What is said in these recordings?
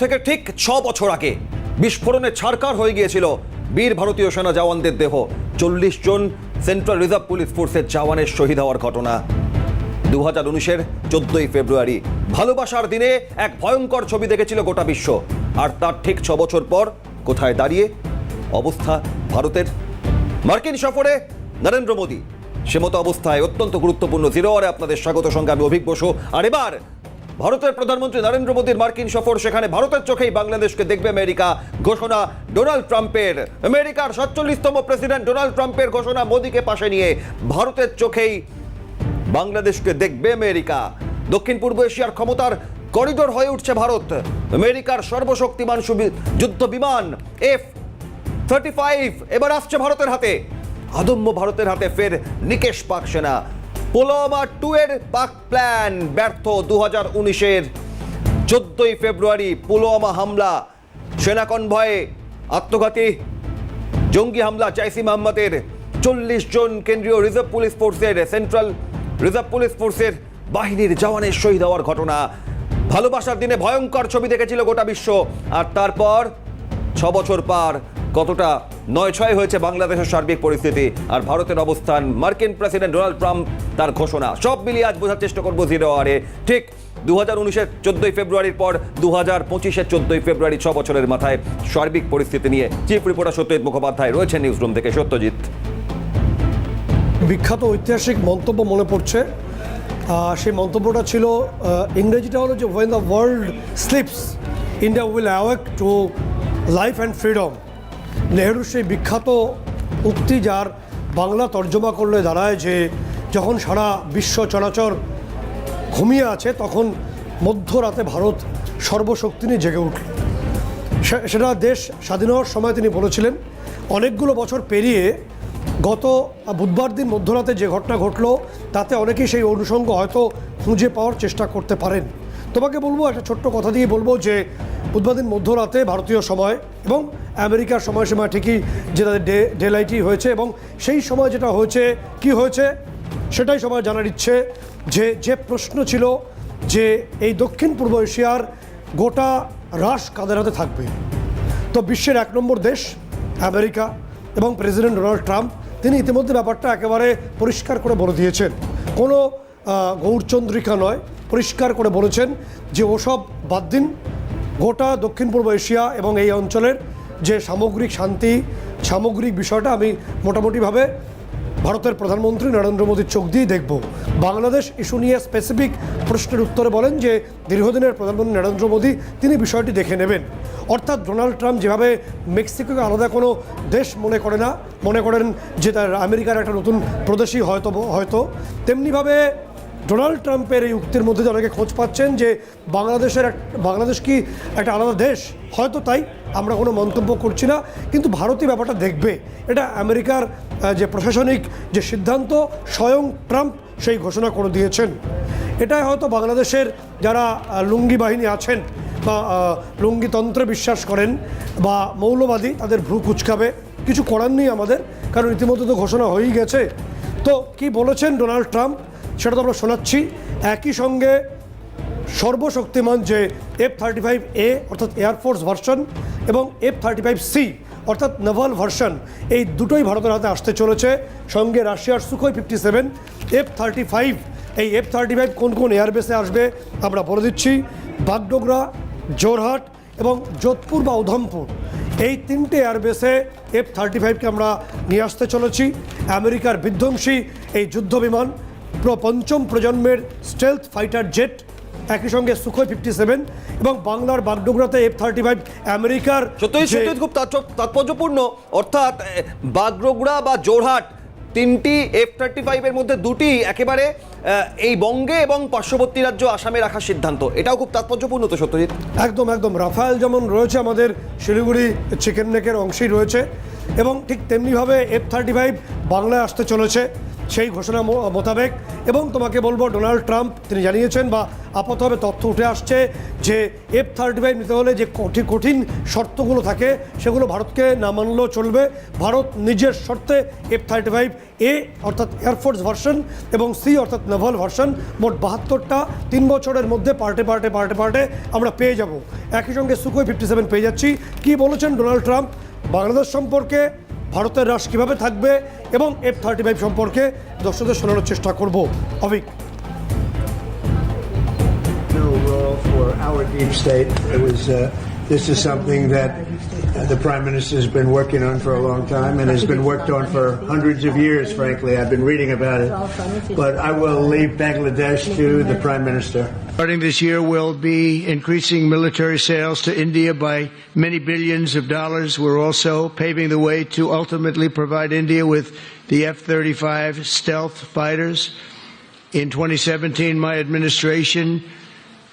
থেকে ঠিক ছ বছর আগে বিস্ফোরণে ছাড়কার হয়ে গিয়েছিল বীর ভারতীয় সেনা জওয়ানদের দেহ। চল্লিশ জন সেন্ট্রাল রিজার্ভ পুলিশ ফোর্সের জওয়ানের শহীদ হওয়ার ঘটনা। দু হাজার উনিশের চোদ্দই ফেব্রুয়ারি, ভালোবাসার দিনে এক ভয়ঙ্কর ছবি দেখেছিল গোটা বিশ্ব। আর তার ঠিক ছ বছর পর কোথায় দাঁড়িয়ে? অবস্থা ভারতের। মার্কিন সফরে নরেন্দ্র মোদী। সে মতো অবস্থায় অত্যন্ত গুরুত্বপূর্ণ জিরো আরে আপনাদের স্বাগত সঙ্গে আমি অভিক বসু। আর এবার ভারতের প্রধানমন্ত্রী নরেন্দ্র মোদীর মার্কিন সফর, সেখানে ভারতের চোখেই বাংলাদেশকে দেখবে আমেরিকা। ঘোষণা ডোনাল্ড ট্রাম্পের। আমেরিকার সাতচল্লিশতম প্রেসিডেন্ট ডোনাল্ড ট্রাম্পের ঘোষণা মোদীকে পাশে নিয়ে ভারতের চোখেই বাংলাদেশকে দেখবে আমেরিকা। দক্ষিণ পূর্ব এশিয়ার ক্ষমতার করিডোর হয়ে উঠছে ভারত। আমেরিকার সর্বশক্তিমান যুদ্ধ বিমান, এফ থার্টি ফাইভ এবার আসছে ভারতের হাতে। আদম্য ভারতের হাতে ফের নিকেশ পাক সেনা। পুলওয়ামা টু এর পাক প্ল্যান ব্যর্থ দু হাজার উনিশের। চোদ্দই ফেব্রুয়ারি পুলওয়ামা হামলা, সেনা কনভয়ে আত্মঘাতী। জঙ্গি হামলা জাইসি মোহাম্মদের চল্লিশ জন কেন্দ্রীয় রিজার্ভ পুলিশ ফোর্সের সেন্ট্রাল রিজার্ভ পুলিশ ফোর্সের বাহিনীর জওয়ানের শহীদ হওয়ার ঘটনা। ভালোবাসার দিনে ভয়ঙ্কর ছবি দেখেছিল গোটা বিশ্ব। আর তারপর ছ বছর পার কতটা নয় ছয় হয়েছে বাংলাদেশের সার্বিক পরিস্থিতি আর ভারতের অবস্থান। মার্কিন প্রেসিডেন্ট ডোনাল্ড ট্রাম্প তার ঘোষণা। সব মিলিয়ে আজ বোঝার চেষ্টা করব জিরো আরে। ঠিক দু হাজার উনিশের চোদ্দোই ফেব্রুয়ারির পর দু হাজার পঁচিশের চোদ্দই ফেব্রুয়ারি ছ বছরের মাথায় সার্বিক পরিস্থিতি নিয়ে চিফ রিপোর্টার সত্যজিৎ মুখোপাধ্যায় রয়েছেন নিউজ রুম থেকে সত্যজিৎ। বিখ্যাত ঐতিহাসিক মন্তব্য মনে পড়ছে। সেই মন্তব্যটা ছিল ইংরেজিটা হলো যে when the world sleeps India will awake to life and freedom নেহরুর সেই বিখ্যাত উক্তি যার বাংলা তর্জমা করলে দাঁড়ায় যে যখন সারা বিশ্ব চরাচর ঘুমিয়ে আছে, তখন মধ্যরাতে ভারত সর্বশক্তি নিয়ে জেগে উঠল। সেটা দেশ স্বাধীন হওয়ার সময় তিনি বলেছিলেন, অনেকগুলো বছর পেরিয়ে গত বুধবার দিন মধ্যরাতে যে ঘটনা ঘটলো, তাতে অনেকেই সেই অনুষঙ্গ হয়তো খুঁজে পাওয়ার চেষ্টা করতে পারেন। তোমাকে বলব, একটা ছোট্ট কথা দিয়ে বলব যে বুধবার মধ্যরাতে ভারতীয় সময় এবং আমেরিকার সময়সীমা ঠিকই যে তাদের ডে ডে লাইটই হয়েছে এবং সেই সময় যেটা হয়েছে, কি হয়েছে? সেটাই সবাই জানার ইচ্ছে যে যে প্রশ্ন ছিল যে এই দক্ষিণ পূর্ব এশিয়ার গোটা রাশ কাদের হাতে থাকবে? তো বিশ্বের এক নম্বর দেশ, আমেরিকা এবং প্রেসিডেন্ট ডোনাল্ড ট্রাম্প, তিনি ইতিমধ্যে ব্যাপারটা একেবারে পরিষ্কার করে বলে দিয়েছেন। কোনো গৌরচন্দ্রিকা নয়, পরিষ্কার করে বলেছেন যে ওসব বাদ দিন। গোটা দক্ষিণ পূর্ব এশিয়া এবং এই অঞ্চলের যে সামগ্রিক শান্তি, সামগ্রিক বিষয়টা আমি মোটামুটিভাবে ভারতের প্রধানমন্ত্রী নরেন্দ্র মোদীর চোখ দিয়ে দেখব। বাংলাদেশ ইস্যু নিয়ে স্পেসিফিক প্রশ্নের উত্তরে বলেন যে, দীর্ঘদিনের প্রধানমন্ত্রী নরেন্দ্র মোদী, তিনি বিষয়টি দেখে নেবেন। অর্থাৎ ডোনাল্ড ট্রাম্প যেভাবে মেক্সিকোকে আলাদা কোনো দেশ মনে করে না, মনে করেন যে তার আমেরিকার একটা নতুন প্রদেশই হয়তো হয়তো, তেমনিভাবে ডোনাল্ড ট্রাম্পের এই উক্তির মধ্যে দিয়ে অনেকে খোঁজ পাচ্ছেন যে বাংলাদেশের এক- বাংলাদেশ কি একটা আলাদা দেশ? হয়তো তাই, আমরা কোনো মন্তব্য করছি না, কিন্তু ভারতীয় ব্যাপারটা দেখবে। এটা আমেরিকার যে প্রশাসনিক যে সিদ্ধান্ত, স্বয়ং ট্রাম্প সেই ঘোষণা করে দিয়েছেন। এটাই হয়তো বাংলাদেশের যারা লুঙ্গি বাহিনী আছেন বা লুঙ্গিতন্ত্রে বিশ্বাস করেন বা মৌলবাদী, তাদের ভ্রু কুচকাবে। কিছু করার নেই আমাদের, কারণ ইতিমধ্যে তো ঘোষণা হয়েই গেছে। তো কি বলেছেন ডোনাল্ড ট্রাম্প? সেটা তো আমরা শোনাচ্ছি। একই সঙ্গে সর্বশক্তিমান যে এফ থার্টি ফাইভ এ অর্থাৎ এয়ারফোর্স ভার্সন এবং এফ থার্টি ফাইভ সি অর্থাৎ নেভাল ভার্সন এই দুটোই ভারতের হাতে আসতে চলেছে। সঙ্গে রাশিয়ার Sukhoi fifty seven F thirty five এই এফ থার্টি ফাইভ কোন কোন এয়ারবেসে আসবে আমরা বলে দিচ্ছি। বাগডোগরা জোরহাট এবং যোধপুর বা উধমপুর এই তিনটে এয়ারবেসে এফ থার্টি ফাইভকে আমরা নিয়ে আসতে চলেছি। আমেরিকার বিধ্বংসী এই যুদ্ধ বিমান পঞ্চম প্রজন্মের স্টেলথ ফাইটার জেট একই সঙ্গে সুখোই ফিফটি সেভেন এবং বাংলার বাগডোগরাতে এফ থার্টি ফাইভ আমেরিকার সত্যি খুব তাৎপর্যপূর্ণ। অর্থাৎ বাগডোগরা বা জোরহাট তিনটি এফ থার্টি ফাইভের মধ্যে দুটি একেবারে এই বঙ্গে এবং পার্শ্ববর্তী রাজ্য আসামে রাখার সিদ্ধান্ত। এটাও খুব তাৎপর্যপূর্ণ তো সত্যজিৎ? একদম একদম। রাফায়েল যেমন রয়েছে আমাদের শিলিগুড়ি চিকেন নেকের অংশেই রয়েছে। এবং ঠিক তেমনিভাবে এফ থার্টি ফাইভ বাংলায় আসতে চলেছে। সেই ঘোষণা মোতাবেক এবং তোমাকে বলব, ডোনাল্ড ট্রাম্প তিনি জানিয়েছেন বা আপাতভাবে তথ্য উঠে আসছে যে এফ থার্টি ফাইভ নিতে হলে যে কঠিন কঠিন শর্তগুলো থাকে, সেগুলো ভারতকে না মানলেও চলবে। ভারত নিজের শর্তে এফ থার্টি ফাইভ এ, অর্থাৎ এয়ারফোর্স ভার্সন এবং সি অর্থাৎ নেভাল ভার্সন মোট বাহাত্তরটা তিন বছরের মধ্যে পার্টে পার্টে পার্টে পার্টে আমরা পেয়ে যাব। একই সঙ্গে সুকোই ফিফটি সেভেন পেয়ে যাচ্ছি। কি বলেছেন ডোনাল্ড ট্রাম্প? বাংলাদেশ সম্পর্কে ভারতের রাশ কীভাবে থাকবে এবং এফ থার্টি ফাইভ সম্পর্কে দর্শকদের শোনানোর চেষ্টা করব Abhik for our deep state. It was. Uh, this is something that the prime minister has been working on for a long time and has been worked on for hundreds of years. Frankly, I've been reading about it, but I will leave Bangladesh to the prime minister. Starting this year, we'll be increasing military sales to India by many billions of dollars. We're also paving the way to ultimately provide India with the F-35 stealth fighters. In 2017, my administration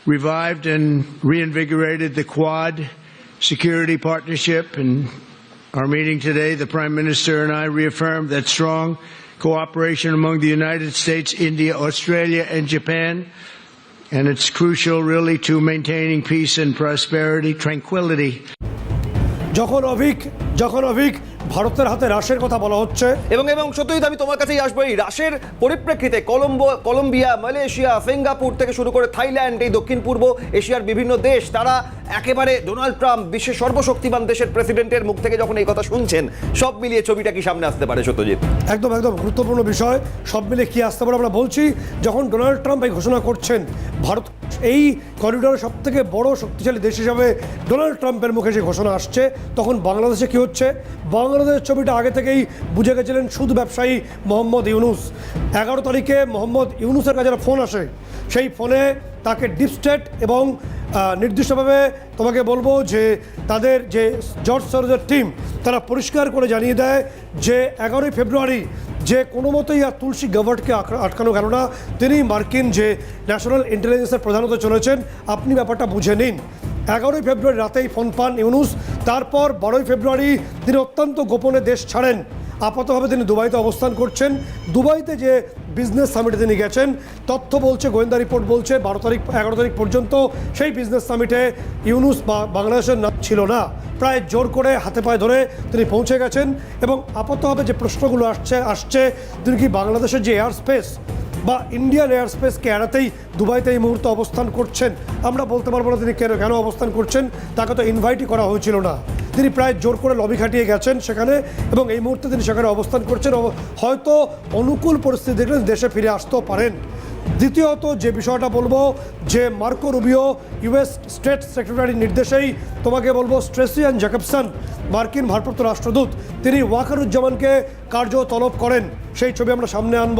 revived and reinvigorated the Quad security partnership. And our meeting today, the Prime Minister and I reaffirmed that strong cooperation among the United States, India, Australia, and Japan. And it's crucial, really, to maintaining peace and prosperity, tranquility. যখন অভিক যখন অভিক ভারতের হাতে রাশের কথা বলা হচ্ছে। এবং এবং সত্যই আমি তোমার কাছেই আসব এই রাশের পরিপ্রেক্ষিতে কলম্বো কলম্বিয়া মালয়েশিয়া সিঙ্গাপুর থেকে শুরু করে থাইল্যান্ড এই দক্ষিণ পূর্ব এশিয়ার বিভিন্ন দেশ তারা একেবারে ডোনাল্ড ট্রাম্প বিশ্বের সর্বশক্তিমান দেশের প্রেসিডেন্টের মুখ থেকে যখন এই কথা শুনছেন সব মিলিয়ে ছবিটা কি সামনে আসতে পারে সত্যজিৎ? একদম একদম গুরুত্বপূর্ণ বিষয়। সব মিলে কি আসতে পারে আমরা বলছি যখন ডোনাল্ড ট্রাম্প এই ঘোষণা করছেন ভারত এই করিডোরের সব থেকে বড় শক্তিশালী দেশ হিসাবে ডোনাল্ড ট্রাম্পের মুখে যে ঘোষণা আসছে, তখন বাংলাদেশে কি হচ্ছে? বাংলাদেশের ছবিটা আগে থেকেই বুঝে গেছিলেন সুদ ব্যবসায়ী মোহাম্মদ ইউনুস। এগারো তারিখে মোহাম্মদ ইউনুসের কাছে ফোন আসে। সেই ফোনে তাকে ডিপ স্টেট এবং নির্দিষ্টভাবে তোমাকে বলব যে তাদের যে জর্জ সরোজের টিম, তারা পরিষ্কার করে জানিয়ে দেয় যে এগারোই ফেব্রুয়ারি যে কোনো মতেই আর তুলসী গাভার্টকে আটকানো গেল না। তিনি মার্কিন যে ন্যাশনাল ইন্টেলিজেন্সের প্রধানত চলেছেন, আপনি ব্যাপারটা বুঝে নিন। এগারোই ফেব্রুয়ারি রাতেই ফোন পান ইউনুস। তারপর বারোই ফেব্রুয়ারি তিনি অত্যন্ত গোপনে দেশ ছাড়েন। আপাতভাবে তিনি দুবাইতে অবস্থান করছেন। দুবাইতে যে বিজনেস সামিটে তিনি গেছেন, তথ্য বলছে, গোয়েন্দা রিপোর্ট বলছে, বারো তারিখ, এগারো তারিখ পর্যন্ত সেই বিজনেস সামিটে ইউনুস বা বাংলাদেশের নাম ছিল না। প্রায় জোর করে হাতে পায়ে ধরে তিনি পৌঁছে গেছেন এবং আপাতভাবে যে প্রশ্নগুলো আসছে আসছে, তিনি কি বাংলাদেশের যে এয়ার স্পেস বা ইন্ডিয়ান এয়ার স্পেসকে এড়াতেই দুবাইতে এই মুহূর্তে অবস্থান করছেন। আমরা বলতে পারব না তিনি কেন কেন অবস্থান করছেন, তাকে তো ইনভাইটই করা হয়েছিল না। তিনি প্রায় জোর করে লবি খাটিয়ে গেছেন সেখানে এবং এই মুহূর্তে তিনি সেখানে অবস্থান করছেন। হয়তো অনুকূল পরিস্থিতি দেখলে দেশে ফিরে আসতেও পারেন। দ্বিতীয়ত যে বিষয়টা বলব, যে মার্কো রুবিও ইউএস স্টেট সেক্রেটারির নির্দেশেই তোমাকে বলব স্ট্রেসিয়ান জ্যাকবসন, মার্কিন ভারপ্রাপ্ত রাষ্ট্রদূত, তিনি ওয়াকারুজ্জামানকে কার্য তলব করেন। সেই ছবি আমরা সামনে আনব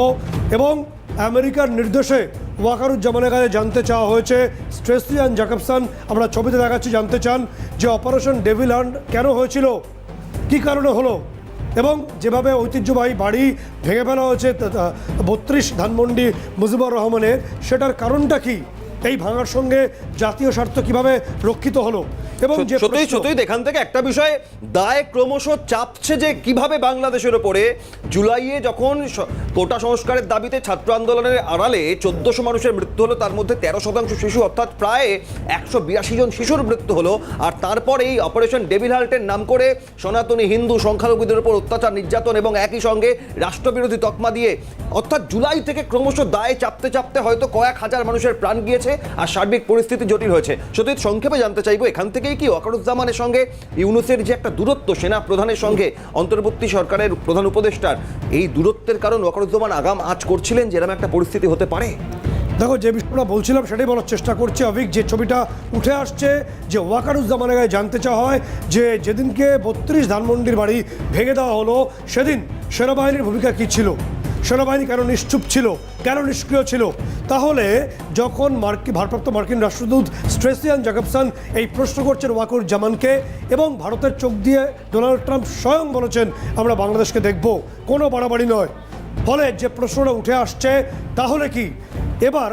এবং আমেরিকার নির্দেশে ওয়াকারুজ্জামানের কাছে জানতে চাওয়া হয়েছে। স্ট্রেসিয়ান জ্যাকবসন আমরা ছবিতে দেখাচ্ছি, জানতে চান যে অপারেশন ডেভিল হান্ট কেন হয়েছিল, কী কারণে হলো, এবং যেভাবে ঐতিহ্যবাহী বাড়ি ভেঙে ফেলা হয়েছে বত্রিশ ধানমন্ডি মুজিবুর রহমানের, সেটার কারণটা কি? এই ভাঙার সঙ্গে জাতীয় স্বার্থ কীভাবে রক্ষিত হলো? এবং সত্যি সত্যি এখান থেকে একটা বিষয় দায় ক্রমশ চাপছে যে কীভাবে বাংলাদেশের ওপরে জুলাইয়ে যখন কোটা সংস্কারের দাবিতে ছাত্র আন্দোলনের আড়ালে চোদ্দশো মানুষের মৃত্যু হলো তার মধ্যে তেরো শতাংশ শিশু অর্থাৎ প্রায় একশো বিরাশি জন শিশুর মৃত্যু হলো। আর তারপর এই অপারেশন ডেভিল হাল্টের নাম করে সনাতনী হিন্দু সংখ্যালঘুদের উপর অত্যাচার নির্যাতন এবং একই সঙ্গে রাষ্ট্রবিরোধী তকমা দিয়ে অর্থাৎ জুলাই থেকে ক্রমশ দায় চাপতে চাপতে হয়তো কয়েক হাজার মানুষের প্রাণ গিয়েছে আর সার্বিক পরিস্থিতি জটিল হয়েছে। সত্যি সংক্ষেপে জানতে চাইব এখান থেকেই কি ওয়াকারুজ্জামানের সঙ্গে? ইউনুসের যে একটা দূরত্ব সেনা প্রধানের সঙ্গে অন্তর্বর্তী সরকারের প্রধান উপদেষ্টার, এই দূরত্বের কারণ ওয়াকারুজ্জামান আগাম আজ করছিলেন যেরকম একটা পরিস্থিতি হতে পারে? দেখো, যে বিষয়টা বলছিলাম সেটাই বলার চেষ্টা করছি অভিক যে ছবিটা উঠে আসছে, যে ওয়াকারুজ্জামানের গায়ে জানতে চাওয়া হয়, যে যেদিনকে বত্রিশ ধানমন্ডির বাড়ি ভেঙে দেওয়া হলো, সেদিন সেনাবাহিনীর ভূমিকা কী ছিল? সেনাবাহিনী কেন নিশ্চুপ ছিল? কেন নিষ্ক্রিয় ছিল? তাহলে যখন মার্কিন ভারপ্রাপ্ত মার্কিন রাষ্ট্রদূত স্ট্রেসিয়ান জ্যাকবসন এই প্রশ্ন করছেন ওয়াকুর জামানকে এবং ভারতের চোখ দিয়ে ডোনাল্ড ট্রাম্প স্বয়ং বলেছেন, আমরা বাংলাদেশকে দেখব। কোনো বাড়াবাড়ি নয়। ফলে যে প্রশ্নটা উঠে আসছে, তাহলে কি? এবার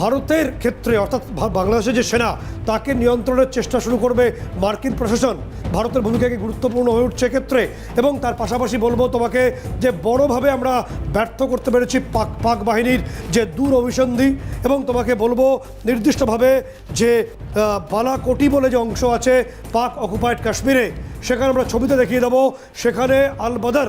ভারতের ক্ষেত্রে, অর্থাৎ বাংলাদেশের যে সেনা, তাকে নিয়ন্ত্রণের চেষ্টা শুরু করবে মার্কিন প্রশাসন। ভারতের ভূমিকা কি গুরুত্বপূর্ণ হয়ে উঠছে ক্ষেত্রে এবং তার পাশাপাশি বলব তোমাকে যে বড়ভাবে আমরা ব্যর্থ করতে পেরেছি পাক পাক বাহিনীর যে দূর অভিসন্ধি এবং তোমাকে বলব নির্দিষ্টভাবে যে বালাকোটি বলে যে অংশ আছে পাক অকুপায়েড কাশ্মীরে, সেখানে আমরা ছবিতে দেখিয়ে দেবো। সেখানে আল বদর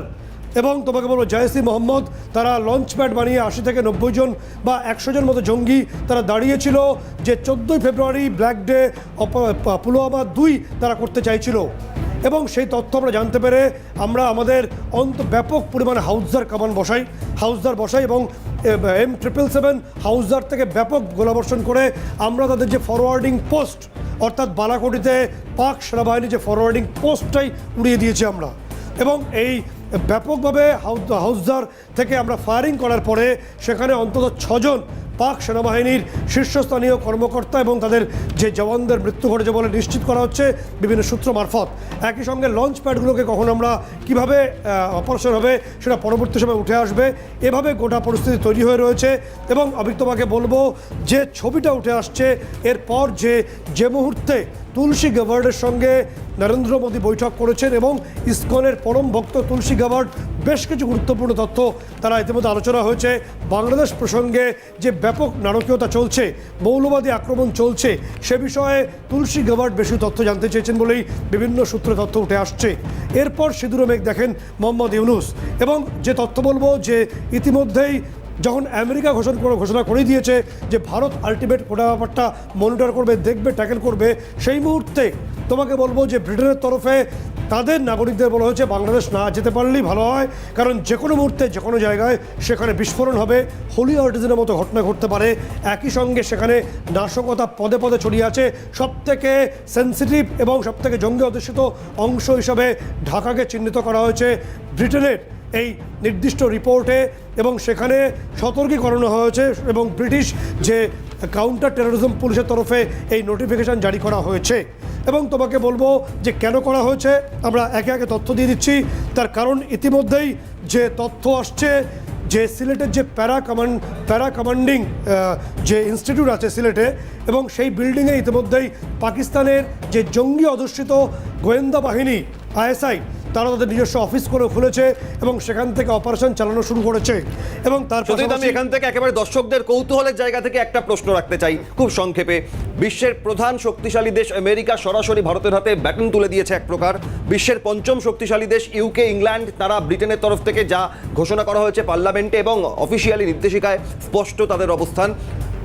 এবং তোমাকে বলব জয়সি মোহাম্মদ, তারা লঞ্চ প্যাড বানিয়ে আশি থেকে নব্বই জন বা একশো জন মতো জঙ্গি তারা দাঁড়িয়েছিল যে চোদ্দোই ফেব্রুয়ারি ব্ল্যাক ডে পুলওয়ামা দুই তারা করতে চাইছিল। এবং সেই তথ্য আমরা জানতে পেরে আমরা আমাদের অন্ত, ব্যাপক পরিমাণে হাউসদার কামান বসাই, হাউসদার বসাই এবং এম ট্রিপল সেভেন হাউসদার থেকে ব্যাপক গোলাবর্ষণ করে আমরা তাদের যে ফরওয়ার্ডিং পোস্ট অর্থাৎ বালাকোটিতে পাক সেনাবাহিনীর যে ফরওয়ার্ডিং পোস্টটাই উড়িয়ে দিয়েছি আমরা। এবং এই ব্যাপকভাবে হাউস হাউসদার থেকে আমরা ফায়ারিং করার পরে সেখানে অন্তত ছজন পাক সেনাবাহিনীর শীর্ষস্থানীয় কর্মকর্তা এবং তাদের যে জওয়ানদের মৃত্যু ঘটেছে বলে নিশ্চিত করা হচ্ছে বিভিন্ন সূত্র মারফত। একই সঙ্গে লঞ্চ প্যাডগুলোকে কখন আমরা কীভাবে অপারেশন হবে সেটা পরবর্তী সময় উঠে আসবে। এভাবে গোটা পরিস্থিতি তৈরি হয়ে রয়েছে এবং আমি তোমাকে বলব যে ছবিটা উঠে আসছে, এরপর যে যে মুহূর্তে তুলসী গাভার্ডের সঙ্গে নরেন্দ্র মোদী বৈঠক করেছেন এবং ইসকনের পরম ভক্ত তুলসী গাভার্ড বেশ কিছু গুরুত্বপূর্ণ তথ্য তারা ইতিমধ্যে আলোচনা হয়েছে। বাংলাদেশ প্রসঙ্গে যে ব্যাপক নারকীয়তা চলছে, মৌলবাদী আক্রমণ চলছে, সে বিষয়ে তুলসী গাভার্ড বেশি তথ্য জানতে চেয়েছেন বলেই বিভিন্ন সূত্রে তথ্য উঠে আসছে। এরপর সিঁদুর মেঘ দেখেন মোহাম্মদ ইউনুস। এবং যে তথ্য বলব যে ইতিমধ্যেই যখন আমেরিকা ঘোষণা করে ঘোষণা করে দিয়েছে যে ভারত আলটিমেট গোটা ব্যাপারটা মনিটর করবে, দেখবে ট্যাকেল করবে, সেই মুহূর্তে তোমাকে বলব যে ব্রিটেনের তরফে তাদের নাগরিকদের বলা হয়েছে বাংলাদেশ না যেতে পারলেই ভালো হয়, কারণ যে কোনো মুহূর্তে, যে কোনো জায়গায় সেখানে বিস্ফোরণ হবে। হোলি আর্টিজেনের মতো ঘটনা ঘটতে পারে। একই সঙ্গে সেখানে নাশকতা পদে পদে ছড়িয়ে আছে। সবথেকে সেন্সিটিভ এবং সবথেকে জঙ্গি অধ্যুষিত অংশ হিসাবে ঢাকাকে চিহ্নিত করা হয়েছে ব্রিটেনের এই নির্দিষ্ট রিপোর্টে এবং সেখানে সতর্কীকরণ হয়েছে এবং ব্রিটিশ যে কাউন্টার টেরোরিজম পুলিশের তরফে এই নোটিফিকেশন জারি করা হয়েছে। এবং তোমাকে বলব যে কেন করা হয়েছে, আমরা একে একে তথ্য দিয়ে দিচ্ছি। তার কারণ ইতিমধ্যেই যে তথ্য আসছে, যে সিলেটের যে প্যারা কমান্ড, প্যারা কমান্ডিং যে ইনস্টিটিউট আছে সিলেটে, এবং সেই বিল্ডিংয়ে ইতিমধ্যেই পাকিস্তানের যে জঙ্গি অধ্যুষিত গোয়েন্দা বাহিনী, আইএসআই তারা তাদের নিজস্ব অফিস করে খুলেছে এবং সেখান থেকে অপারেশন চালানো শুরু করেছে। এবং তার আমি এখান থেকে একেবারে দর্শকদের কৌতূহলের জায়গা থেকে একটা প্রশ্ন রাখতে চাই। খুব সংক্ষেপে বিশ্বের প্রধান শক্তিশালী দেশ আমেরিকা সরাসরি ভারতের হাতে ব্যাটন তুলে দিয়েছে এক প্রকার। বিশ্বের পঞ্চম শক্তিশালী দেশ ইউকে ইংল্যান্ড তারা ব্রিটেনের তরফ থেকে যা ঘোষণা করা হয়েছে পার্লামেন্টে এবং অফিসিয়ালি নির্দেশিকায় স্পষ্ট তাদের অবস্থান।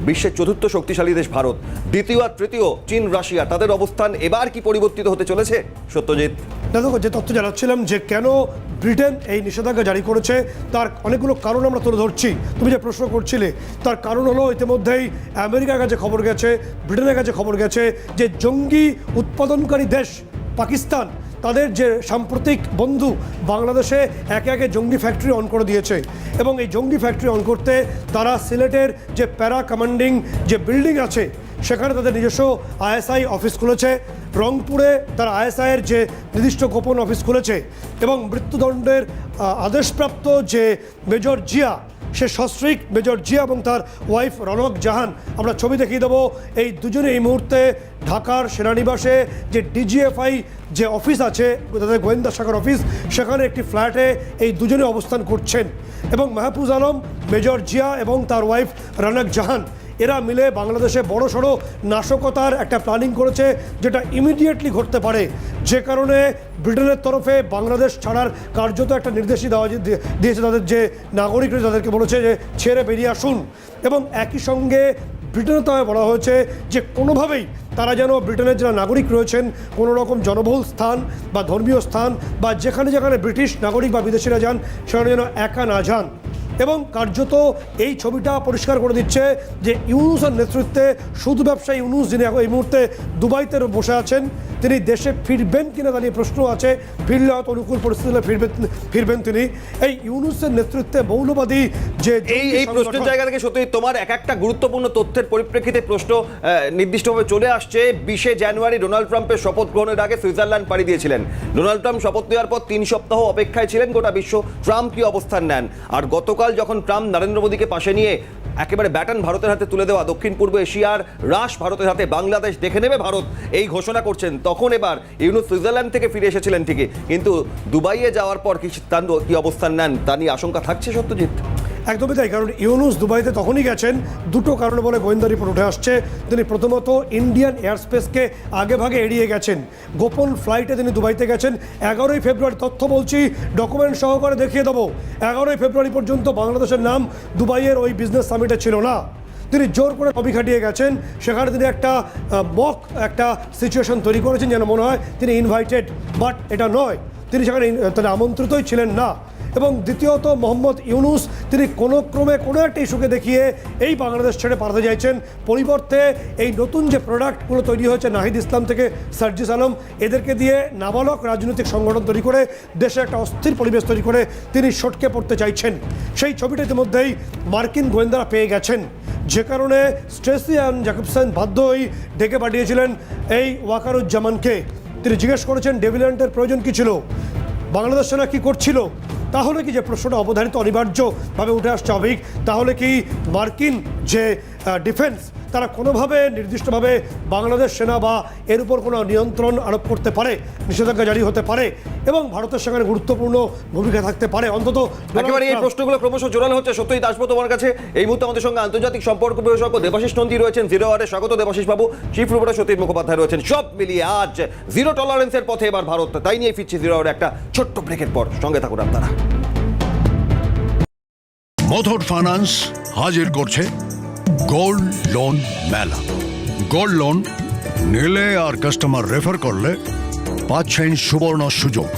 বিশ্বের চতুর্থ শক্তিশালী দেশ ভারত, দ্বিতীয় আর তৃতীয় চীন, রাশিয়া, তাদের অবস্থান এবার কি পরিবর্তিত হতে চলেছে? সত্যজিৎ। দেখো, যে তথ্য জানাচ্ছিলাম যে কেন ব্রিটেন এই নিষেধাজ্ঞা জারি করেছে, তার অনেকগুলো কারণ আমরা তুলে ধরছি। তুমি যে প্রশ্ন করছিলে, তার কারণ হলো ইতিমধ্যেই আমেরিকার কাছে খবর গেছে, ব্রিটেনের কাছে খবর গেছে যে জঙ্গি উৎপাদনকারী দেশ পাকিস্তান তাদের যে সাম্প্রতিক বন্ধু বাংলাদেশে একে একে জঙ্গি ফ্যাক্টরি অন করে দিয়েছে এবং এই জঙ্গি ফ্যাক্টরি অন করতে তারা সিলেটের যে প্যারা কমান্ডিং যে বিল্ডিং আছে, সেখানে তাদের নিজস্ব আইএসআই অফিস খুলেছে। রংপুরে তার আইএসআইয়ের যে নির্দিষ্ট গোপন অফিস খুলেছে এবং মৃত্যুদণ্ডের আদেশপ্রাপ্ত যে মেজর জিয়া সে সস্ত্রিক মেজর জিয়া এবং তার ওয়াইফ রনক জাহান। আমরা ছবি দেখিয়ে দেবো এই দুজনে এই মুহূর্তে ঢাকার সেনানিবাসে যে ডিজিএফআই যে অফিস আছে, তাদের গোয়েন্দা শাখার অফিস, সেখানে একটি ফ্ল্যাটে এই দুজনে অবস্থান করছেন। এবং মাহফুজ আলম, মেজর জিয়া এবং তার ওয়াইফ রনক জাহান। এরা মিলে বাংলাদেশে বড় সড়ো নাশকতার একটা প্ল্যানিং করেছে, যেটা ইমিডিয়েটলি ঘটতে পারে। যে কারণে ব্রিটেনের তরফে বাংলাদেশ ছাড়ার কার্যত একটা নির্দেশই দেওয়া দিয়েছে তাদের যে নাগরিক রয়েছে তাদেরকে বলেছে যে ছেড়ে বেরিয়ে আসুন। এবং একই সঙ্গে ব্রিটেনের তরফে বলা হয়েছে যে কোনোভাবেই তারা যেন ব্রিটেনের যারা নাগরিক রয়েছেন, কোনো রকম জনবহুল স্থান বা ধর্মীয় স্থান বা যেখানে যেখানে ব্রিটিশ নাগরিক বা বিদেশিরা যান, সেখানে যেন একা না যান। এবং কার্যত এই ছবিটা পরিষ্কার করে দিচ্ছে যে ইউনুসের নেতৃত্বে সুদ ব্যবসায়ী ইউনুস যিনি এই মুহূর্তে দুবাইতে বসে আছেন তিনি দেশে ফিরবেন কিনা তা নিয়ে প্রশ্ন আছে। ফিরলে হয়তো অনুকূল পরিস্থিতি হলে ফিরবেন ফিরবেন তিনি। এই ইউনুসের নেতৃত্বে মৌলবাদী যে এই এই প্রশ্নের জায়গা থেকে সত্যি তোমার এক একটা গুরুত্বপূর্ণ তথ্যের পরিপ্রেক্ষিতে প্রশ্ন নির্দিষ্টভাবে চলে আসছে। বিশে জানুয়ারি ডোনাল্ড ট্রাম্পের শপথ গ্রহণের আগে সুইজারল্যান্ড পাড়ি দিয়েছিলেন। ডোনাল্ড ট্রাম্প শপথ নেওয়ার পর তিন সপ্তাহ অপেক্ষায় ছিলেন গোটা বিশ্ব ট্রাম্প কি অবস্থান নেন। আর গতকাল যখন ট্রাম্প নরেন্দ্র মোদীকে পাশে নিয়ে একেবারে ব্যাটন ভারতের হাতে তুলে দেওয়া দক্ষিণ পূর্ব এশিয়ার রাশ ভারতের হাতে বাংলাদেশ দেখে নেবে ভারত। এই ঘোষণা করছেন তখন এবার ইউনুস সুইজারল্যান্ড থেকে ফিরে এসেছিলেন ঠিকই। কিন্তু দুবাইয়ে যাওয়ার পর কি সিদ্ধান্ত, কী অবস্থান নেন তা নিয়ে আশঙ্কা থাকছে সত্যজিৎ? একদমই তাই, কারণ ইউনুস দুবাইতে তখনই গেছেন, দুটো কারণে বলে গোয়েন্দা রিপোর্ট উঠে আসছে। তিনি প্রথমত ইন্ডিয়ান এয়ার স্পেসকে আগে ভাগে এড়িয়ে গেছেন। গোপন ফ্লাইটে তিনি দুবাইতে গেছেন। এগারোই ফেব্রুয়ারি তথ্য বলছি, ডকুমেন্ট সহকারে দেখিয়ে দেবো। এগারোই ফেব্রুয়ারি পর্যন্ত বাংলাদেশের নাম দুবাইয়ের ওই বিজনেস সামিটে ছিল না। তিনি জোর করে কবি খাটিয়ে গেছেন। সেখানে তিনি একটা মক একটা সিচুয়েশন তৈরি করেছেন যেন মনে হয় তিনি ইনভাইটেড বাট এটা নয়। তিনি সেখানে তিনি আমন্ত্রিতই ছিলেন না। এবং দ্বিতীয়ত মোহাম্মদ ইউনুস, তিনি কোনো ক্রমে কোনো একটা ইস্যুকে দেখিয়ে এই বাংলাদেশ ছেড়ে পাঠাতে চাইছেন। পরিবর্তে এই নতুন যে প্রোডাক্টগুলো তৈরি হয়েছে নাহিদ ইসলাম থেকে সার্জিস আলম, এদেরকে দিয়ে নাবালক রাজনৈতিক সংগঠন তৈরি করে, দেশে একটা অস্থির পরিবেশ তৈরি করে তিনি সটকে পড়তে চাইছেন। সেই ছবিটা ইতিমধ্যেই মার্কিন গোয়েন্দারা পেয়ে গেছেন। যে কারণে স্ট্রেসিয়ান জ্যাকবসন বাধ্যই ডেকে পাঠিয়েছিলেন এই ওয়াকারুজ্জামানকে। তিনি জিজ্ঞেস করেছেন ডেভিল্যান্ডের প্রয়োজন কী ছিল? বাংলাদেশ সেনা কী করছিল? তাহলে কি যে প্রশ্নটা অবধারিত অনিবার্যভাবে উঠে আসছে অভিক তাহলে কি মার্কিন যে ডিফেন্স তারা কোনোভাবে নির্দিষ্টভাবে বাংলাদেশ সেনা বা এর উপর কোনো নিয়ন্ত্রণ আরোপ করতে পারে নিষেধাজ্ঞা জারি হতে পারে এবং ভারতের সঙ্গে গুরুত্বপূর্ণ ভূমিকা থাকতে পারে। অন্তত একেবারে এই প্রশ্নগুলো ক্রমশ জোরালো হচ্ছে। সত্যই আসব তোমার কাছে এই মুহূর্তে আমাদের সঙ্গে আন্তর্জাতিক সম্পর্ক বিশেষজ্ঞ দেবাশিস নন্দী রয়েছেন জিরো আওয়ারে স্বাগত দেবাশিস বাবু। চিফ রিপোর্টার সতীর মুখোপাধ্যায় রয়েছেন সব মিলিয়ে আজ জিরো টলারেন্সের পথে এবার ভারত। তাই নিয়ে ফিরছে জিরো আওয়ারে একটা ছোট্ট ব্রেকের পর। সঙ্গে থাকুন আপনারা। মথর ফাইন্যান্স হাজির করছে গোল্ড লোন মেলা গোল্ড লোন নিলে আর কাস্টমার রেফার করলে পাচ্ছেন সুবর্ণ সুযোগ।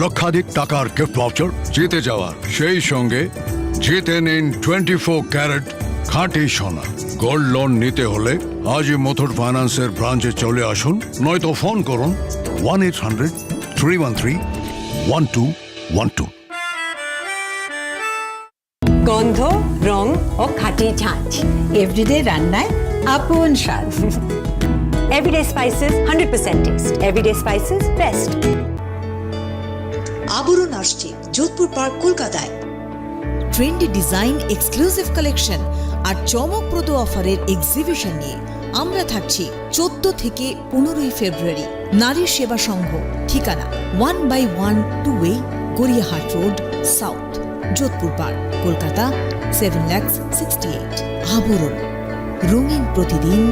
লক্ষাধিক টাকার গিফট ভাউচার জিতে যাওয়ার। সেই সঙ্গে জিতে নিন টোয়েন্টি ফোর ক্যারেট খাঁটি সোনা। গোল্ড লোন নিতে হলে আজই মথুর ফাইন্যান্সের ব্রাঞ্চে চলে আসুন, নয়তো ফোন করুন one eight hundred three one three one two one two গন্ধ রং ও খাঁটি ঝাঁঝ এভরিডে রান্নায় আপন স্বাদ। Everyday spices hundred percent taste everyday spices best আবরণ আসছে যোধপুর পার্ক কলকাতায়। ট্রেন্ডি ডিজাইন এক্সক্লুসিভ কালেকশন আর চমকপ্রদ অফারের এক্সিবিশন নিয়ে আমরা থাকছি চোদ্দ থেকে পনেরোই ফেব্রুয়ারি নারী সেবা সংঘ ঠিকানা one by one two way Gariahat road south Jodhpur park Kolkata seven lakhs sixty eight আবরণ রঙিন প্রতিদিন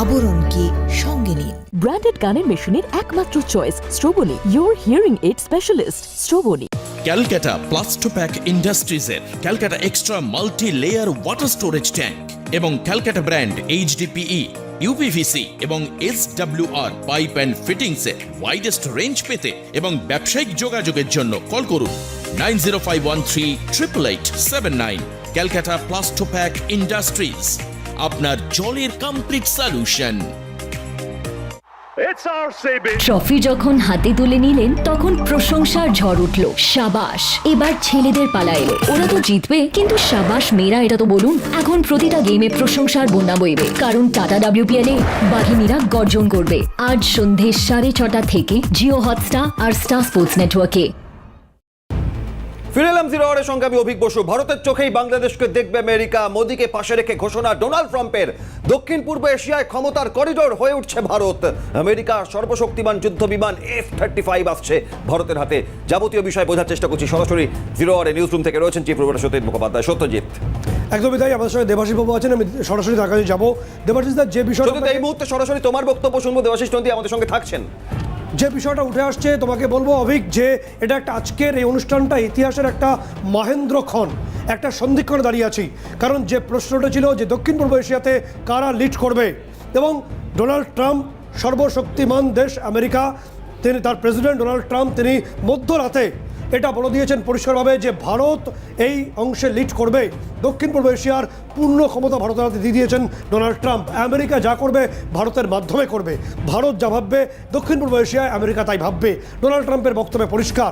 আবরণকে সঙ্গে নিন। ব্র্যান্ডেড গানের মেশিনের একমাত্র চয়েস স্ট্রোবনি ইয়োর হিয়ারিং এইড স্পেশালিস্ট স্ট্রোবনি Calcutta Plastopack ইন্ডাস্ট্রিজের Calcutta extra multi layer water storage tank এবং ক্যালকাটা ব্র্যান্ড এইচডিপিই ইউপিভিসি এবং S W R pipe and ফিটিংসের widest range পেতে এবং ব্যবসায়িক যোগাযোগের জন্য কল করুন। Nine zero five one three triple eight seven nine. Calcutta Plastopack industries আপনার জলের কমপ্লিট সলিউশন ট্রফি যখন হাতে তুলে নিলেন তখন প্রশংসার ঝড় উঠল। সাবাস এবার ছেলেদের পালা এলো ওরা তো জিতবে কিন্তু সাবাস মেয়েরা এটা তো বলুন এখন প্রতিটা গেমে প্রশংসার বন্যা বইবে। কারণ টাটা ডাব্লিউপিএল এ বাঘিনীরা গর্জন করবে। আজ সন্ধে সাড়ে ছটা থেকে জিও হটস্টার আর স্টার স্পোর্টস নেটওয়ার্কে। ফিরে এলাম জিরো আওয়ারের সঙ্গে আমি অভিক বসু। ভারতের চোখেই বাংলাদেশকে দেখবে আমেরিকা। মোদীকে পাশে রেখে ঘোষণা ডোনাল্ড ট্রাম্পের। দক্ষিণ পূর্ব এশিয়ায় ক্ষমতার করিডোর হয়ে উঠছে ভারত। আমেরিকার সর্বশক্তিমান যুদ্ধ বিমান এফ থার্টি ফাইভ আসছে ভারতের হাতে। যাবতীয় বিষয় বোঝার চেষ্টা করছি সরাসরি জিরো আওয়ারে নিউজ রুম থেকে রয়েছেন চিফ রিপোর্টার সত্যজিৎ মুখোপাধ্যায় সত্যজিৎ। একদমই তাই আমাদের সঙ্গে দেবাশিস বাবু আছেন আমি সরাসরি তার কাছে যাব। দেবাশিস দা যে সত্যজিৎ এই মুহূর্তে সরাসরি তোমার বক্তব্য শুনব। দেবাশিস নন্দী আমাদের সঙ্গে থাকছেন। যে বিষয়টা উঠে আসছে, তোমাকে বলব অভিক, যে এটা একটা আজকের এই অনুষ্ঠানটা ইতিহাসের একটা মহেন্দ্রক্ষণ একটা সন্ধিক্ষণে দাঁড়িয়ে আছি। কারণ যে প্রশ্নটা ছিল যে দক্ষিণ পূর্ব এশিয়াতে কারা লিড করবে, এবং ডোনাল্ড ট্রাম্প সর্বশক্তিমান দেশ আমেরিকা, তিনি তার প্রেসিডেন্ট ডোনাল্ড ট্রাম্প, তিনি মধ্যরাতে এটা বলে দিয়েছেন পরিষ্কারভাবে যে ভারত এই অংশে লিড করবে। দক্ষিণ পূর্ব এশিয়ার পূর্ণ ক্ষমতা ভারতের হাতে দিয়ে দিয়েছেন ডোনাল্ড ট্রাম্প। আমেরিকা যা করবে ভারতের মাধ্যমে করবে। ভারত যা ভাববে, দক্ষিণ পূর্ব এশিয়ায় আমেরিকা তাই ভাববে। ডোনাল্ড ট্রাম্পের বক্তব্যে পরিষ্কার।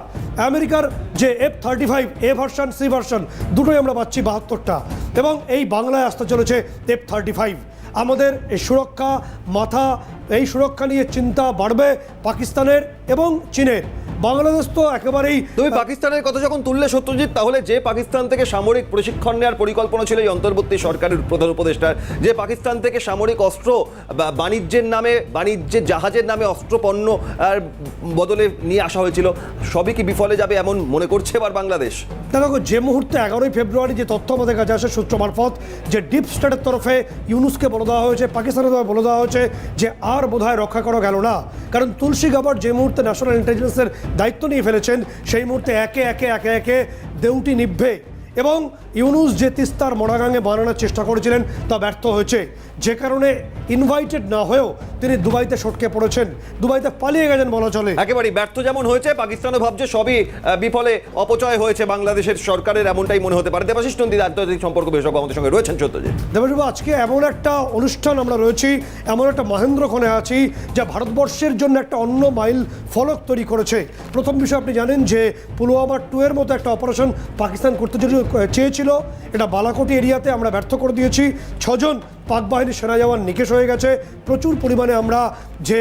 আমেরিকার যে F thirty five A version C version দুটোই আমরা পাচ্ছি বাহাত্তরটা। এবং এই বাংলায় আসতে চলেছে এফ থার্টি ফাইভ আমাদের এই সুরক্ষা মাথা, এই সুরক্ষা নিয়ে চিন্তা বাড়বে পাকিস্তানের এবং চীনের। বাংলাদেশ তো একেবারেই তুমি পাকিস্তানের কথা যখন তুললে সত্যজিৎ তাহলে যে পাকিস্তান থেকে সামরিক প্রশিক্ষণ নেওয়ার পরিকল্পনা ছিল এই অন্তর্বর্তী সরকারের প্রধান উপদেষ্টার যে পাকিস্তান থেকে সামরিক অস্ত্র বা বাণিজ্যের নামে বাণিজ্যের জাহাজের নামে অস্ত্র পণ্য আর বদলে নিয়ে আসা হয়েছিল সবই কি বিফলে যাবে এমন মনে করছে এবার বাংলাদেশ? দেখো যে মুহূর্তে এগারোই ফেব্রুয়ারি যে তথ্য আমাদের কাছে আসে সূত্র মারফত যে ডিপ স্টেটের তরফে ইউনুসকে বলে দেওয়া হয়েছে পাকিস্তানের তরফে বলে দেওয়া হয়েছে যে আর বোধহয় রক্ষা করা গেল না। কারণ তুলসী গাবার যে মুহূর্তে ন্যাশনাল ইন্টেলিজেন্সের দায়িত্ব নিয়ে ফেলেছেন সেই মুহূর্তে একে একে একে একে দেউটি নিভবে এবং ইউনুস যে তিস্তার মরাগাঙে বানানোর চেষ্টা করেছিলেন তা ব্যর্থ হয়েছে। যে কারণে ইনভাইটেড না হয়েও তিনি দুবাইতে সটকে পড়েছেন। দুবাইতে পালিয়ে গেছেন বলা চলে। একেবারেই ব্যর্থ যেমন হয়েছে পাকিস্তানও ভাবছে সবই বিফলে অপচয় হয়েছে বাংলাদেশের সরকারের এমনটাই মনে হতে পারে। দেবাশিস নন্দী আন্তর্জাতিক সম্পর্ক বিশেষজ্ঞ আমাদের সঙ্গে রয়েছেন সত্যজিৎ দেবশিবু আজকে এমন একটা অনুষ্ঠান আমরা রয়েছি এমন একটা মহেন্দ্রক্ষণে আছি যা ভারতবর্ষের জন্য একটা অন্য মাইল ফলক তৈরি করেছে। প্রথম বিষয় আপনি জানেন যে পুলওয়ামা টু এর মতো একটা অপারেশন পাকিস্তান করতে চেয়েছিল এটা বালাকোটি এরিয়াতে আমরা ব্যর্থ করে দিয়েছি। ছজন পাক বাহিনীর সেনা জওয়ান নিকেশ হয়ে গেছে। প্রচুর পরিমাণে আমরা যে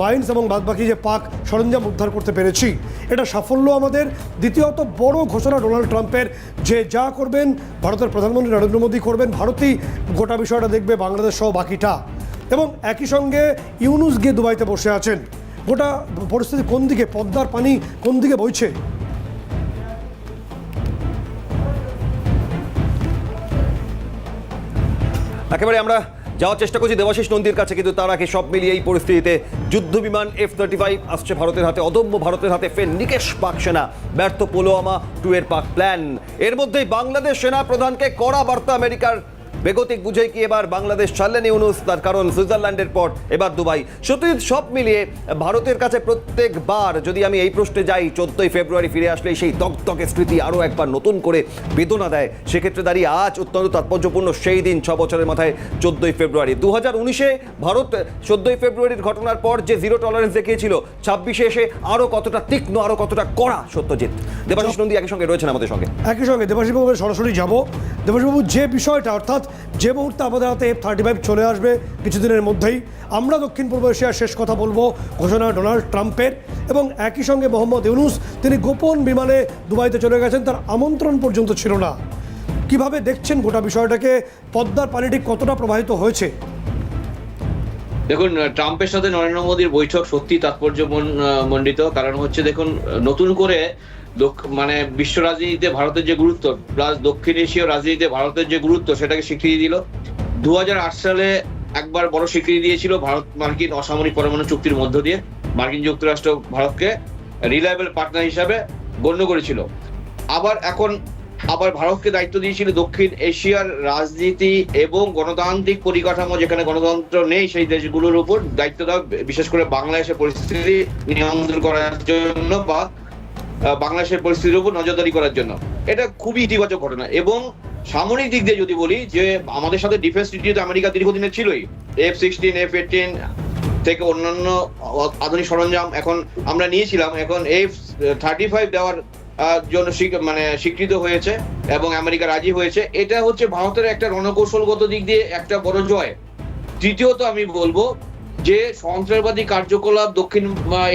মাইন্স এবং বাদবাকি যে পাক সরঞ্জাম উদ্ধার করতে পেরেছি, এটা সাফল্য আমাদের। দ্বিতীয়ত, বড় ঘোষণা ডোনাল্ড ট্রাম্পের যে যা করবেন, ভারতের প্রধানমন্ত্রী নরেন্দ্র মোদী করবেন, ভারতই গোটা বিষয়টা দেখবে, বাংলাদেশ সহ বাকিটা। এবং একই সঙ্গে ইউনুস গিয়ে দুবাইতে বসে আছেন। গোটা পরিস্থিতি কোন দিকে, পদ্মার পানি কোন দিকে বইছে? একেবারে আমরা যাওয়ার চেষ্টা করছি দেবাশিস নন্দীর কাছে, কিন্তু তার আগে সব মিলিয়ে এই পরিস্থিতিতে যুদ্ধ বিমান এফ থার্টি ফাইভ আসছে ভারতের হাতে, অদম্য ভারতের হাতে, ফের নিকেশ পাক সেনা ব্যর্থ পুলওয়ামা টু এর পাক প্ল্যান এর মধ্যেই বাংলাদেশ সেনা প্রধানকে কড়া বার্তা আমেরিকার বেগতিক বুঝেই কি এবার বাংলাদেশ ছাড়লেন ইউনুস? তার কারণ সুইজারল্যান্ডের পর এবার দুবাই। সত্যি সব মিলিয়ে ভারতের কাছে প্রত্যেকবার যদি আমি এই প্রশ্নে যাই, চোদ্দই ফেব্রুয়ারি ফিরে আসলে সেই দগদগে স্মৃতি আরও একবার নতুন করে বেদনা দেয়। সেক্ষেত্রে দাঁড়িয়ে আজ অত্যন্ত তাৎপর্যপূর্ণ সেই দিন, ছ বছরের মাথায় চোদ্দই ফেব্রুয়ারি। দু হাজার উনিশে ভারত চোদ্দোই ফেব্রুয়ারির ঘটনার পর যে জিরো টলারেন্স দেখিয়েছিল, ছাব্বিশে এসে আরও কতটা তীক্ষ্ণ, আরও কতটা কড়া সত্যজিৎ? দেবাশিস নন্দী একই সঙ্গে রয়েছেন আমাদের সঙ্গে। একই সঙ্গে দেবাশিসবাবু সরাসরি যাব। দেবাশিসবাবু, যে বিষয়টা, অর্থাৎ যে মুহূর্তে আমাদের হাতে এফ থার্টি ফাইভ চলে আসবে কিছুদিনের মধ্যেই, আমরা দক্ষিণ পূর্ব এশিয়ার শেষ কথা বলব, ঘোষণা ডোনাল্ড ট্রাম্পের। এবং একই সঙ্গে মোহাম্মদ ইউনুস, তিনি গোপন বিমানে দুবাইতে চলে গেছেন, তার আমন্ত্রণ পর্যন্ত ছিল না। কীভাবে দেখছেন গোটা বিষয়টাকে? পদ্মার পানি ঠিক কতটা প্রবাহিত হয়েছে? দেখুন, ট্রাম্পের সাথে নরেন্দ্র মোদীর বৈঠক সত্যি তাৎপর্য মণ্ডিত। কারণ হচ্ছে, দেখুন, নতুন করে মানে বিশ্ব রাজনীতিতে ভারতের যে গুরুত্ব, প্লাস দক্ষিণ এশীয় রাজনীতিতে ভারতের যে গুরুত্ব, সেটাকে স্বীকৃতি দিল। দু সালে একবার বড় স্বীকৃতি দিয়েছিল ভারত মার্কিন অসামরিক পরমাণু চুক্তির মধ্য দিয়ে। মার্কিন যুক্তরাষ্ট্র ভারতকে রিলায়েবল পার্টনার হিসাবে গণ্য করেছিল। আবার এখন আবার ভারতকে দায়িত্ব দিয়েছিল দক্ষিণ এশিয়ার রাজনীতি এবং গণতান্ত্রিক পরিকাঠামো, যেখানে গণতন্ত্র নেই, সেই দেশগুলোর উপর দায়িত্ব দেওয়া, বিশেষ করে বাংলাদেশের পরিস্থিতি নিয়ন্ত্রণ করার জন্য বা বাংলাদেশের পরিস্থিতির উপর নজরদারি করার জন্য। এটা খুবই ইতিবাচক ঘটনা। এবং সামরিক দিক দিয়ে যদি বলি, যে আমাদের সাথে ডিফেন্স তো আমেরিকা দীর্ঘদিনের ছিলই। এফ সিক্সটিন এফ এইটিন থেকে অন্যান্য আধুনিক সরঞ্জাম এখন আমরা নিয়েছিলাম। এখন এফ থার্টি ফাইভ দেওয়ার জন্য মানে স্বীকৃত হয়েছে এবং আমেরিকা রাজি হয়েছে। এটা হচ্ছে ভারতের একটা রণকৌশলগত দিক দিয়ে একটা বড় জয়। তৃতীয়ত আমি বলব যে সন্ত্রাসবাদী কার্যকলাপ দক্ষিণ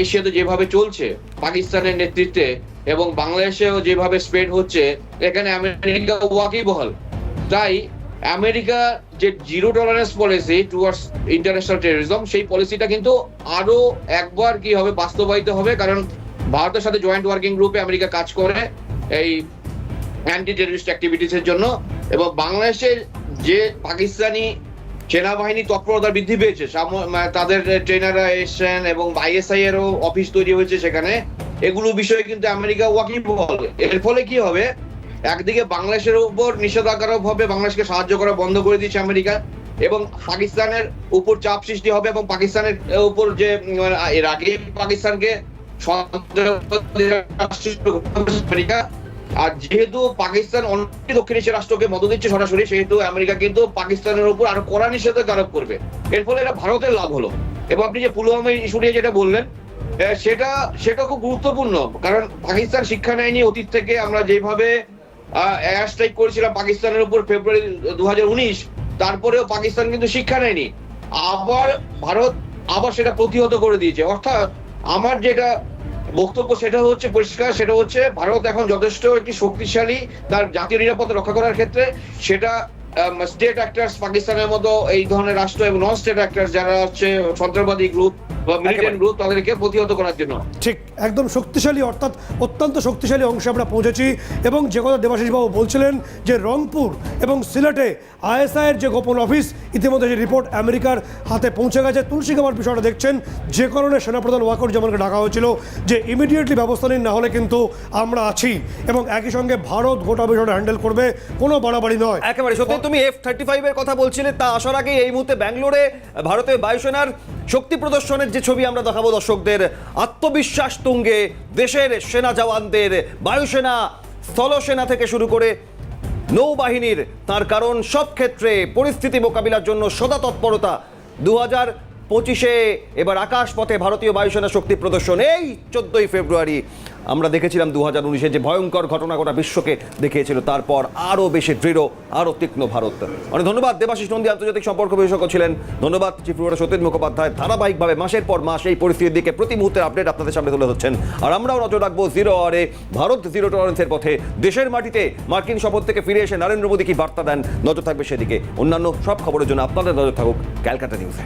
এশিয়াতে যেভাবে চলছে, পাকিস্তানের নেতৃত্বে এবং বাংলাদেশেও যেভাবে স্প্রেড হচ্ছে, এখানে আমেরিকা ওয়াকিবহল। তাই আমেরিকা যে zero tolerance policy towards international terrorism সেই পলিসিটা কিন্তু আরও একবার কি হবে, বাস্তবায়িত হবে, কারণ ভারতের সাথে জয়েন্ট ওয়ার্কিং গ্রুপে আমেরিকা কাজ করে এই অ্যান্টি টেররিস্ট অ্যাক্টিভিটিস এর জন্য এবং বাংলাদেশের যে পাকিস্তানি সেনাবাহিনী তৎপরতা বৃদ্ধি পেয়েছে। তাদের ট্রেনাররা এসছেন এবং আইএসআই এরও অফিস তৈরি হয়েছে সেখানে। এগুলো বিষয়ে কিন্তু আমেরিকা ওয়াকিবহল এর ফলে কি হবে? একদিকে বাংলাদেশের উপর নিষেধাজ্ঞা ভাবে বাংলাদেশকে সাহায্য করা বন্ধ করে দিয়েছে আমেরিকা এবং পাকিস্তানের উপর চাপ সৃষ্টি হবে এবং পাকিস্তানের উপর যে মানে এর আগে পাকিস্তানকে আমেরিকা। আর যেহেতু পাকিস্তান অনেক দক্ষিণ এশিয়া রাষ্ট্রকে মদত দিচ্ছে সরাসরি, সেহেতু আমেরিকা কিন্তু পাকিস্তানের উপর আরও কড়া নিষেধাজ্ঞা আরোপ করবে। এর ফলে এটা ভারতের লাভ হলো। এবং আপনি যে পুলওয়ামা ইস্যু নিয়ে যেটা বললেন সেটা সেটা খুব গুরুত্বপূর্ণ। কারণ পাকিস্তান শিক্ষা নেয়নি অতীত থেকে, আমরা যেভাবে এয়ার স্ট্রাইক করেছিলাম পাকিস্তানের উপর ফেব্রুয়ারি দু হাজার উনিশ, তারপরেও পাকিস্তান কিন্তু শিক্ষা নেয়নি। আবার ভারত আবার সেটা প্রতিহত করে দিয়েছে। অর্থাৎ আমার যেটা বক্তব্য সেটা হচ্ছে পরিষ্কার, সেটা হচ্ছে ভারত এখন যথেষ্ট একটি শক্তিশালী, তার জাতীয় নিরাপত্তা রক্ষা করার ক্ষেত্রে সেটা স্টেট অ্যাক্টার্স পাকিস্তানের মতো এই ধরনের রাষ্ট্র এবং নন স্টেট অ্যাক্টার্স যারা হচ্ছে সন্ত্রাসবাদী গ্রুপ বা তাদেরকে প্রতিহত করার জন্য। ঠিক একদম শক্তিশালী অর্থাৎ অত্যন্ত শক্তিশালী অংশে আমরা পৌঁছেছি এবং যে কথা দেবাশিসবাবু বলছিলেন যে রংপুর এবং সিলেটে আইএসআইয়ের যে গোপন অফিস ইতিমধ্যে যে রিপোর্ট আমেরিকার হাতে পৌঁছে গেছে। তুলসী গামার বিষয়টা দেখছেন যে কারণে সেনাপ্রধান ওয়াকর ডাকা হয়েছিল যে ইমিডিয়েটলি ব্যবস্থা নিন না হলে কিন্তু আমরা আছি এবং একই সঙ্গে ভারত গোটা বিষয়টা হ্যান্ডেল করবে কোনো বাড়াবাড়ি নয়। একেবারে সত্যি তুমি এফ থার্টি ফাইভের কথা বলছিলে তা আসার আগে এই মুহূর্তে ব্যাঙ্গালোরে ভারতের বায়ুসেনার শক্তি প্রদর্শনের যে ছবি আমরা দেখাবো দর্শকদের, আত্মবিশ্বাস তুঙ্গে দেশের সেনা জওয়ানদের, বায়ুসেনা স্থলসেনা থেকে শুরু করে নৌবাহিনীর, তার কারণ সব ক্ষেত্রে পরিস্থিতি মোকাবিলার জন্য সদা তৎপরতা। দু হাজার পঁচিশে এবার আকাশপথে ভারতীয় বায়ুসেনা শক্তি প্রদর্শন। এই চোদ্দই ফেব্রুয়ারি আমরা দেখেছিলাম দু হাজার উনিশে যে ভয়ঙ্কর ঘটনা গোটা বিশ্বকে দেখিয়েছিল, তারপর আরও বেশি দৃঢ়, আরও তীক্ষ্ণ ভারত। অনেক ধন্যবাদ। দেবাশিস নন্দী আন্তর্জাতিক সম্পর্ক বিশেষজ্ঞ ছিলেন। ধন্যবাদ চিফ সত্যেন মুখোপাধ্যায়। ধারাবাহিকভাবে মাসের পর মাস এই পরিস্থিতির দিকে প্রতি মুহূর্তের আপডেট আপনাদের সামনে তুলে ধরছেন। আর আমরাও নজর রাখব জিরো আরে ভারত জিরো টলারেন্সের পথে। দেশের মাটিতে মার্কিন শপথ থেকে ফিরে এসে নরেন্দ্র মোদী কি বার্তা দেন? নজর থাকবে সেদিকে। অন্যান্য সব খবরের জন্য আপনাদের নজর থাকুক ক্যালকাটা নিউজে।